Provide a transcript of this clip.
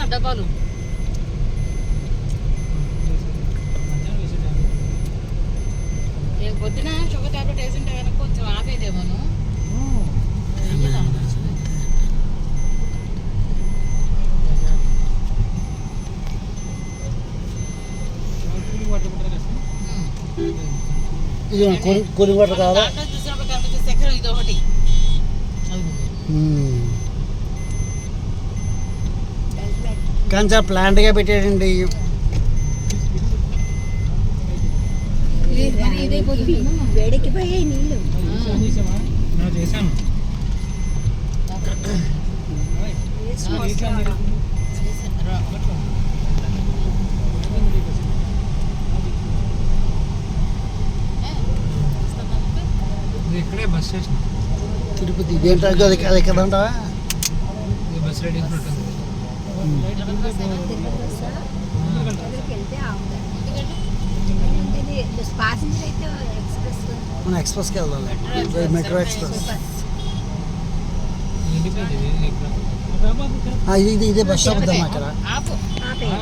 నా డబ్బాలు. పొద్దున షుగర్ టాబ్లెట్ వేసింటే కనుక కొంచెం ఆపేదేమోను. ఇది డాక్టర్ చూసినప్పుడు కనిపించే చక్కెర ఇది ఒకటి కానీ చాలా ప్లాంట్గా పెట్టాడండి వేడికి పోయాయి నీళ్ళు. చేశాను ఇక్కడే బస్ స్టేషన్ తిరుపతి ఇదేంటో అది అది బస్ రెడీ ఉంటుంది మనం ఎక్స్ప్రెస్కి వెళ్ళాలి. Metro express. ఇది ఇది బస్ స్టాప్ ఆపే.